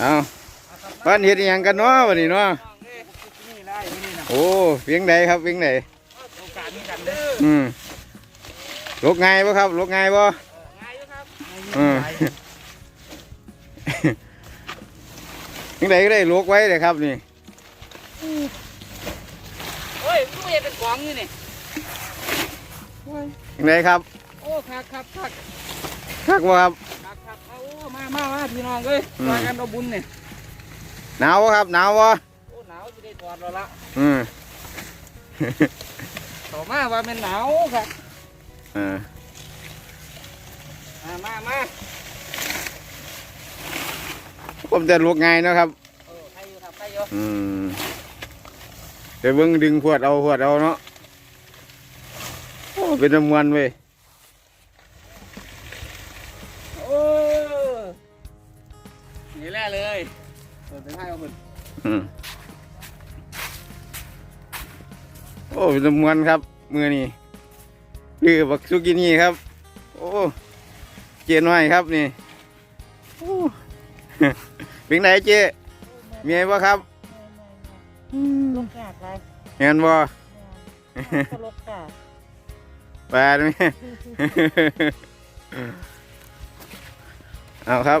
เอาบ้านเฮ็ดอหยังกันเนาะวันนี้เนาะนี่ได้นี่นะโอ้เพียงใดครับเพียงใดโอกาสนี้กันเด้ออืมลกง่ายบ่ครับลกง่ายบ่ง่ายอยู่ครับอืมเพียงใดก็ได้ลกไว้เลยครับนี่โอ้ยผู้ใหญ่เป็นกองอยู่นี่เพียงใดครับ โอ้คักคักคักคักบ่ครับคักคักเอา มามามาพี่น้องเอ้ยอืม มากันเอาบุญนี่หนาวบ่ครับหนาวบ่โอ้หนาวจะได้ถอดแล้วละอืมต่อมาว่าเป็นหนาวครับเออมามามาผมจะลกง่ายเนาะครับ เออใครอยู่ครับใครอยู่อืมไปเบิ่งดึงพวดเอาพวดเอาเนาะโอ้เป็นจำนวนเว้ย นี่แหละเลยเปิดไปให้เอาบุญอืมโอ้เป็นจำนวนครับ มือนี้ลือบักซุกินี่ครับ โอ้เจน้อยครับนี่โอ้เป็นไงเจเมียบ่ครับลูกแก่ไรเห็นบ่ตลกแก่แปลไหมเอาครับ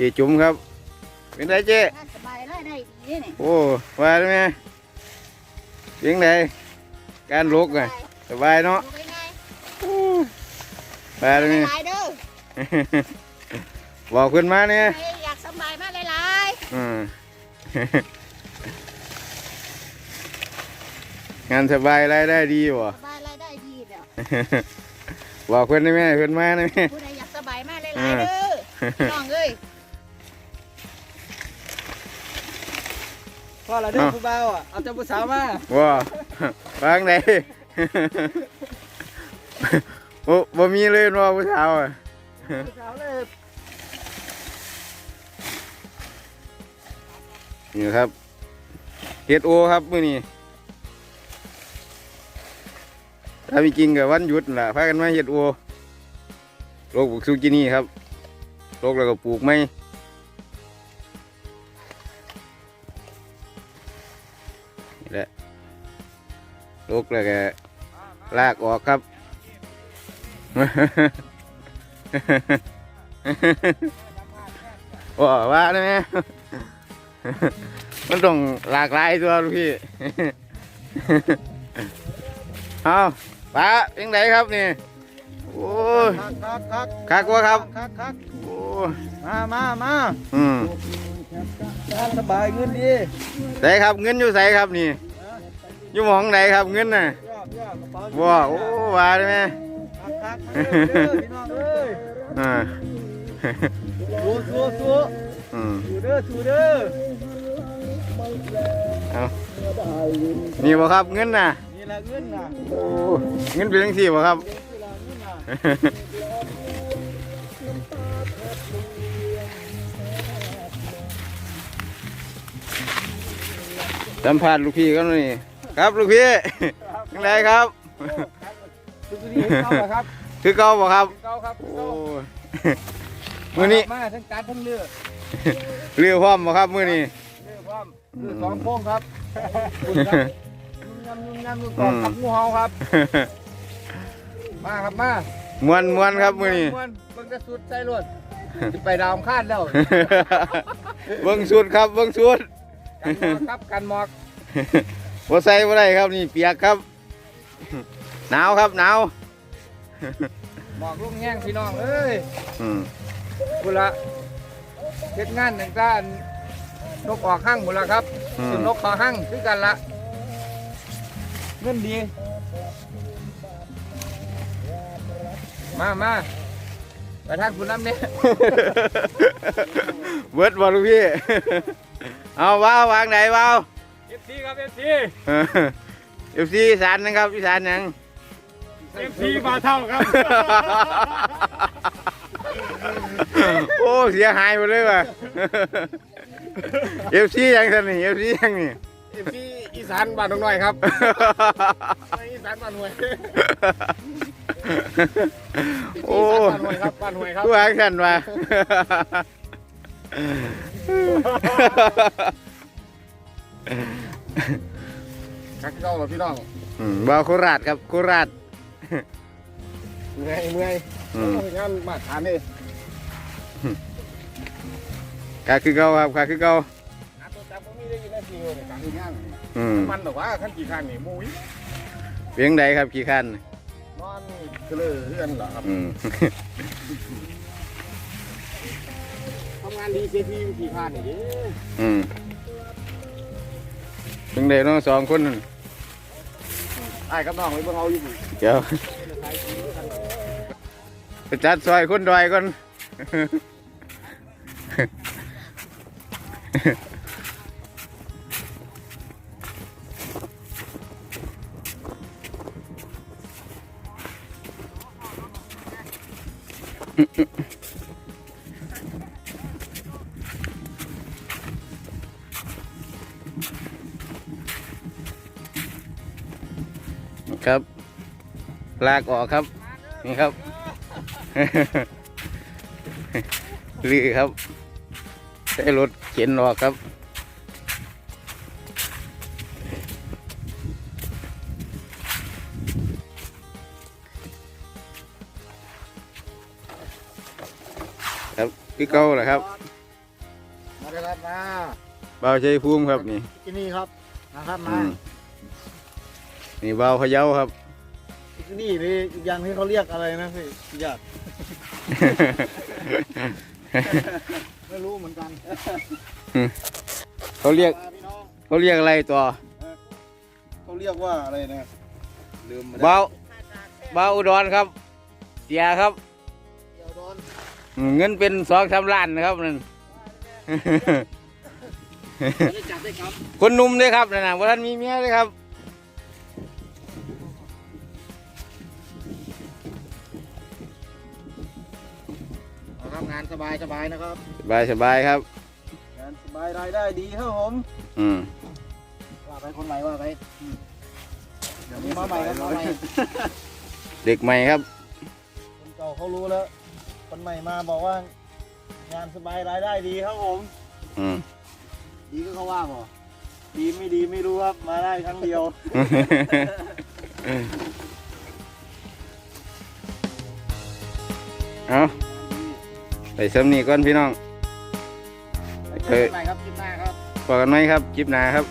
เจจุ๋มครับ เป็นไงเจน่าสบายได้ได้ดีนี่โอ้ว่าไหมเสียงไหนการลุกไงสบายเนาะดูไปไงไปเลยหลายเด้อบอกขึ้นมาเนี่ยใครอยากสบายมากหลายอืมงานสบายรายได้ดีวะๆสบายรายได้ดีเด้อบอกเพื่อนได้ไหมเพื่อนมาได้ไหมผู้ใดอยากสบายมากหลายๆเด้อน้องเอ้ย พ่อเราเด้อผู้เบาอะเอาเจ้าผู้สาวมาว่าฟังไหนโอ้บ่มีเลยเนาะผู้สาวอะผู้สาวเลยนี่ครับเฮ็ดโอครับมื้อนี้ถ้ามีกินกับวันหยุดนั่นล่ะพากันมาเฮ็ดโอโลกบุกซูกินี่ครับโลกแล้วก็ปลูกไม้ ลกแล้วก็ลากออกครับ ว่าว่าได้ไหมมันต้องหลากหลายตัวลูกพี่ เอาป้าเป็นไงครับนี่ โอ้ยคักคักคักวะครับคักคักโอ้ยมามามาอืมสบายเงินดีใส่ครับเงินอยู่ใส่ครับนี่ อยู่หมองไหนครับเงินน่ะยอดยอดกระเป๋าว้าโอ้ว่าได้ไหมคักคักเด้อเด้อพี่น้องเอ้ยอ่าสู้สู้สู้อืมสู้เด้อสู้เด้อเอานี่บ่ครับเงินน่ะนี่แหละเงินน่ะโอ้เงินเป็นจังสี่บ่ครับนี่แหละเงินน่ะสัมภาษณ์ลูกพี่กันนี่ ครับลูกพี่ยังไงครับทุกทีเก่าเหรอครับคือเก่าบ่ครับเก่าครับโอ้เก่ายมื้อนี้มาทั้งการทั้งเรือเรือพร้อมบ่ครับมื้อนี้เรือพร้อมเรือสองโค้งครับคุณครับยุ่งยำยุ่งยำยุ่งกองกับงูเห่าครับ มาครับมามวนมวนครับมื้อนี้ม้วนเบิ่งจะสุดใจรวดสิไปดาวอังคาดแล้วเบิ่งสุดครับเบิ่งสุดกันหมอกครับกันหมอก บ่ใส่บ่ได้ครับนี่เปียกครับ หนาวครับหนาวหมอกลุงแง่งพี่น้องเอ้ยอืมบุละเฮ็ดงานหนึ่งด้านนกออกห้างบุละครับอืมส่วนนกเขอห้างคือกันละเงินดี มามาไปทางคุณน้ำเนี่ยเบิดบ่ลูกพี่ เอาว้าววางไหนว้าว เอฟซีครับเอฟซีเอฟซีอีสานนะครับอีสานหยัง เอฟซีมาเท่าครับ โอ้เสียหายหมดเลยว่ะเอฟซียังสันนี่เอฟซียังนี่ เอฟซีอีสานบ้านน้อยครับ อีสานบ้านหน่วยโอ้บ้านห้วยครับบ้านห้วยครับผู้หางกันมา คักเก้าเหรอพี่น้องอืมบ่าวโคราชครับโคราช เมื่อยเมื่อยอืมงานมาทานนี่กาคือเก่าครับกาคือเก่าอาตัวจับผมมีได้ยินได้ทีเลยการที่งานอืมมันแต่ว่าขั้นกี่ขั้นนี่มุ้ยเพียงใดครับกี่คันนอนก็เลยเลื่อนเหรอครับอืม ทำงานดีเซฟีกี่ขั้นนี่ดิอืม เพียงใดน้องสองคนนั่นไอ้กับน้องไปเบิ่งเอาอยู่เดี๋ยวไปจัดซอยคนดอยก่อน ครับ ลากออกครับ นี่ครับ ลือครับใช้รถเข็นออกครับ ครับพี่เก้าเหรอครับ มาเลยครับมาเบาชัยภูมิครับนี่ที่นี่ครับนะครับอืมาม นี่เบาพะเยาครับที่นี่นี่อีกอย่างที่เขาเรียกอะไรนะพี่ญาติไม่รู้เหมือนกันเขาเรียกมาพี่น้องเขาเรียกอะไรตัวเขาเรียกว่าอะไรนะลืมเบาเบาอุดรครับ เสียครับ เดี๋ยวโดนอืมเงินเป็นสองสามล้านนะครับนั่น ได้จับได้ครับ คนหนุ่มเลยครับนั่นนะว่าท่านมีเมียเลยครับ ทำงานสบายสบายนะครับ สบายสบายครับ งานสบายรายได้ดีครับผม อืมว่าไปคนใหม่ว่าไปเดี๋ยวนี้มาใหม่ครับมาใหม่เด็กใหม่ครับคนเก่าเขารู้แล้ว คนใหม่มาบอกว่า งานสบายรายได้ดีครับผม อืมดีก็เขาว่าบ่ดีไม่ดีไม่รู้ครับมาได้ครั้งเดียวเอา ไปสำนีก่อนพี่น้องไปเจอกันใหม่ครับคลิปหน้าครับพอกันไหมครับคลิปหน้าครับ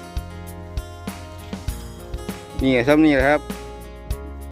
นี่สำนีแหละครับ